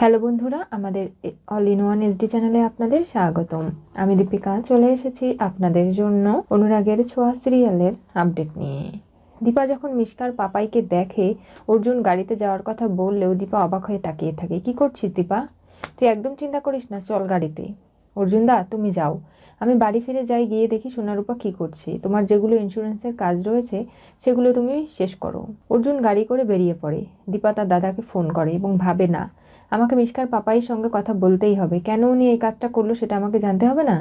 Hello বন্ধুরা, আমাদের all in one SD চ্যানেলে আপনাদের স্বাগতম। আমি দীপিকা, চলে এসেছি আপনাদের জন্য অনুরাগের ছোঁয়া সিরিয়ালের আপডেট নিয়ে। দীপা যখন মিশকার পাপাইকে দেখে অর্জুন গাড়িতে যাওয়ার কথা বললেও দীপা অবাক হয়ে তাকিয়ে থাকে। কি করছিস দীপা? তুই একদম চিন্তা করিস না, চল গাড়িতে। অর্জুন দা, তুমি যাও। আমি বাড়ি ফিরে যাই, গিয়ে দেখি সোনারূপা কী করছে। তোমার যেগুলো ইন্স্যুরেন্সের কাজ রয়েছে, সেগুলো তুমি শেষ করো। অর্জুন গাড়ি করে বেরিয়ে পড়ে। দীপা তার দাদাকে ফোন করে এবং ভাবে, না আমাকে মিশকার পাপাইয়ের সঙ্গে কথা বলতেই হবে। কেন উনি এই কাজটা করল সেটা আমাকে জানতে হবে না?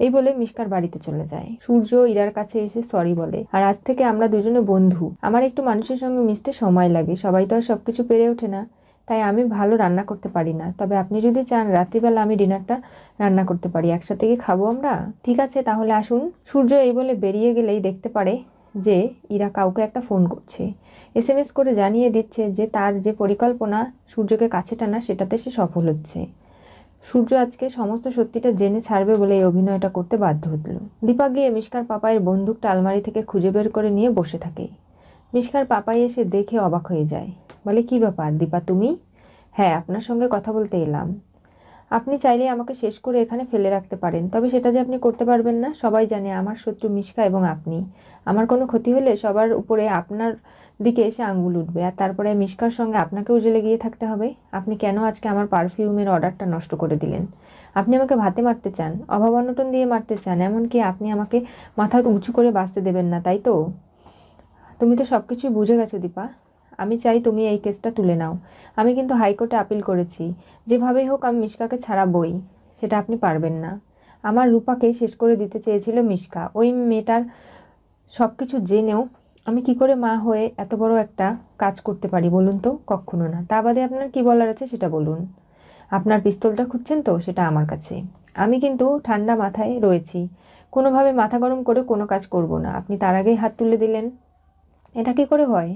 এই বলে মিশকার বাড়িতে চলে যায়। সূর্য ইরার কাছে এসে সরি বলে, আর আজ থেকে আমরা দুজনে বন্ধু। আমার একটু মানুষের সঙ্গে মিশতে সময় লাগে, সবাই তো আর সব কিছু পেরে ওঠে না। তাই আমি ভালো রান্না করতে পারি না। তবে আপনি যদি চান, রাত্রিবেলা আমি ডিনারটা রান্না করতে পারি। একসাথে কি খাব আমরা? ঠিক আছে, তাহলে আসুন। সূর্য এই বলে বেরিয়ে গেলেই দেখতে পারে যে ইরা কাউকে একটা ফোন করছে। এস এম এস করে জানিয়ে দিচ্ছে যে তার যে পরিকল্পনা সূর্যকে কাছে টানা সেটাতে সে সফল হচ্ছে। সূর্য আজকে সমস্ত সত্যিটা জেনে ছাড়বে বলে এই অভিনয়টা করতে বাধ্য হলো। দীপা গিয়ে মিশকার পাপাইয়ের বন্দুকটা আলমারি থেকে খুঁজে বের করে নিয়ে বসে থাকে। মিশকার পাপাই এসে দেখে অবাক হয়ে যায়। বলে, কি ব্যাপার দীপা, তুমি? হ্যাঁ আপনার সঙ্গে কথা বলতে এলাম। আপনি চাইলে আমাকে শেষ করে এখানে ফেলে রাখতে পারেন। তবে সেটা যে আপনি করতে পারবেন না, সবাই জানে আমার শত্রু মিশকা এবং আপনি। আমার কোনো ক্ষতি হলে সবার উপরে আপনার দিকে এসে আঙ্গুল উঠবে। আর তারপরে মিশকার সঙ্গে আপনাকেও জেলে গিয়ে থাকতে হবে। আপনি কেন আজকে আমার পারফিউমের অর্ডারটা নষ্ট করে দিলেন? আপনি আমাকে ভাতে মারতে চান অভাব অনটন দিয়ে মারতে চান, এমনকি আপনি আমাকে মাথা উঁচু করে বাঁচতে দেবেন না, তাই তো? তুমি তো সব কিছুই বুঝে গেছো, দীপা। আমি চাই তুমি এই কেসটা তুলে নাও। আমি কিন্তু হাইকোর্টে আপিল করেছি। যেভাবেই হোক আমি মিশকাকে ছাড়াবই সেটা আপনি পারবেন না। আমার রূপাকে শেষ করে দিতে চেয়েছিল মিশকা। ওই মেয়েটার সব কিছু জেনেও আমি কি করে মা হয়ে এত বড় একটা কাজ করতে পারি বলুন তো? কখনো না। তা বাদে আপনার কি বলার আছে সেটা বলুন। আপনার পিস্তলটা খুঁজছেন তো? সেটা আমার কাছে। আমি কিন্তু ঠান্ডা মাথায় রয়েছি। কোনোভাবে মাথা গরম করে কোনো কাজ করব না। আপনি তার আগেই হাত তুলে দিলেন। এটা কি করে হয়?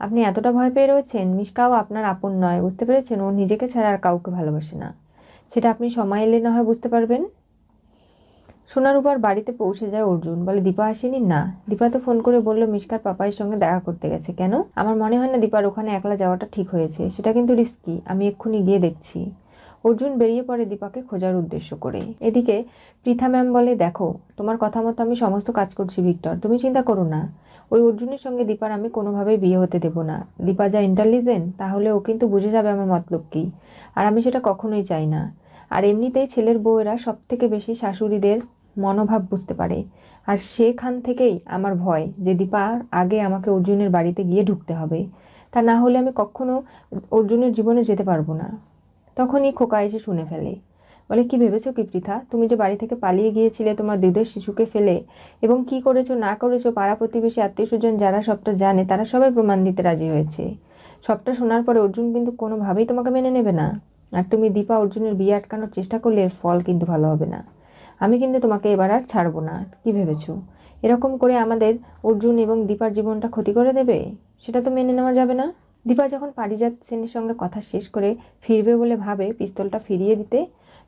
আপনি এতটা ভয় পেয়ে রয়েছেন, মিশকাও আপনার আপন নয়, বুঝতে পেরেছেন? ও নিজেকে ছাড়া আর কাউকে ভালোবাসে না। সেটা আপনি সময় এলে না হয় বুঝতে পারবেন? সোনার উপর বাড়িতে পৌঁছে যায় অর্জুন। বলে, দীপা আসেনি? না। দীপা তো ফোন করে বলল, মিশকার পাপাইয়ের সঙ্গে দেখা করতে গেছে। কেন? আমার মনে হয় না দীপার ওখানে একলা যাওয়াটা ঠিক হয়েছে। সেটা কিন্তু রিস্কি আমি এক্ষুনি গিয়ে দেখছি। অর্জুন বেরিয়ে পড়ে দীপাকে খোঁজার উদ্দেশ্য করে এদিকে পৃথা ম্যাম বলে, দেখো, তোমার কথা মতো আমি সমস্ত কাজ করছি, ভিক্টর। তুমি চিন্তা করো না। ওই অর্জুনের সঙ্গে দীপার আমি কোনোভাবেই বিয়ে হতে দেবো না। দীপা যা ইন্টেলিজেন্ট তাহলে ও কিন্তু বুঝে যাবে আমার মতলব কী। আর আমি সেটা কখনোই চাই না। আর এমনিতেই ছেলের বউয়েরা সব থেকে বেশি শাশুড়িদের মনোভাব বুঝতে পারে। আর সেখান থেকেই আমার ভয় যে দীপার আগে আমাকে অর্জুনের বাড়িতে গিয়ে ঢুকতে হবে। তা না হলে আমি কখনো অর্জুনের জীবনে যেতে পারব না। তখনই খোকা এসে শুনে ফেলে। বলে, কি ভেবেছো কি পৃথা? তুমি যে বাড়ি থেকে পালিয়ে গিয়েছিলে তোমার দুধের শিশুকে ফেলে এবং কি করেছ, না করেছ, পাড়া প্রতিবেশী, আত্মীয় স্বজন যারা সবটা জানে, তারা সবাই প্রমাণ দিতে রাজি হয়েছে। সবটা শোনার পরে অর্জুন কিন্তু কোনোভাবেই তোমাকে মেনে নেবে না। আর তুমি দীপা অর্জুনের বিয়ে আটকানোর চেষ্টা করলে এর ফল কিন্তু ভালো হবে না। আমি কিন্তু তোমাকে এবার আর ছাড়বো না। কি ভেবেছো? এরকম করে আমাদের অর্জুন এবং দীপার জীবনটা ক্ষতি করে দেবে? সেটা তো মেনে নেওয়া যাবে না। দীপা যখন পারিজাত সেনের সঙ্গে কথা শেষ করে ফিরবে বলে ভাবে, পিস্তলটা ফিরিয়ে দিতে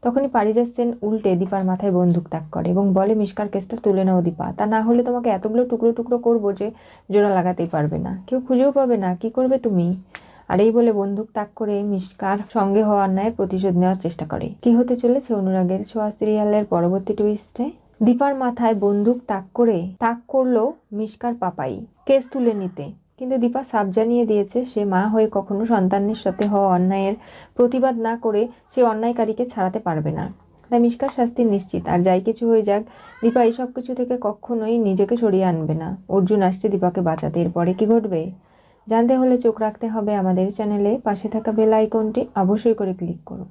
তখনই পারিজাত সেন উল্টে দীপার মাথায় বন্দুক তাক করে এবং বলে মিশকার কেসটা তুলে নাও দীপা। তা না হলে তোমাকে এতগুলো টুকরো টুকরো করব যে জোড়া লাগাতেই পারবে না। কেউ খুঁজেও পাবে না। কি করবে তুমি? আর এই বলে বন্দুক তাক করে মিশকার সঙ্গে হওয়া অন্যায়ের প্রতিশোধ নেওয়ার চেষ্টা করে। কি হতে চলেছে অনুরাগের ছোঁয়া সিরিয়ালের পরবর্তী টুইস্টে? দীপার মাথায় বন্দুক তাক করে তাক করল মিশকার পাপাই। কেস তুলে নিতে। কিন্তু দীপা সাপ জানিয়ে দিয়েছে, সে মা হয়ে কখনো সন্তানের সাথে হওয়া অন্যায়ের প্রতিবাদ না করে সে অন্যায়কারীকে ছাড়াতে পারবে না। তাই মিশকার শাস্তি নিশ্চিত। আর যাই কিছু হয়ে যাক, দীপা এইসব কিছু থেকে কখনোই নিজেকে সরিয়ে আনবে না। অর্জুন আসছে দীপাকে বাঁচাতে। এরপরে কি ঘটবে? জানতে হলে চোখ রাখতে হবে আমাদের চ্যানেলে। পাশে থাকা বেল আইকনটি অবশ্যই করে ক্লিক করুন।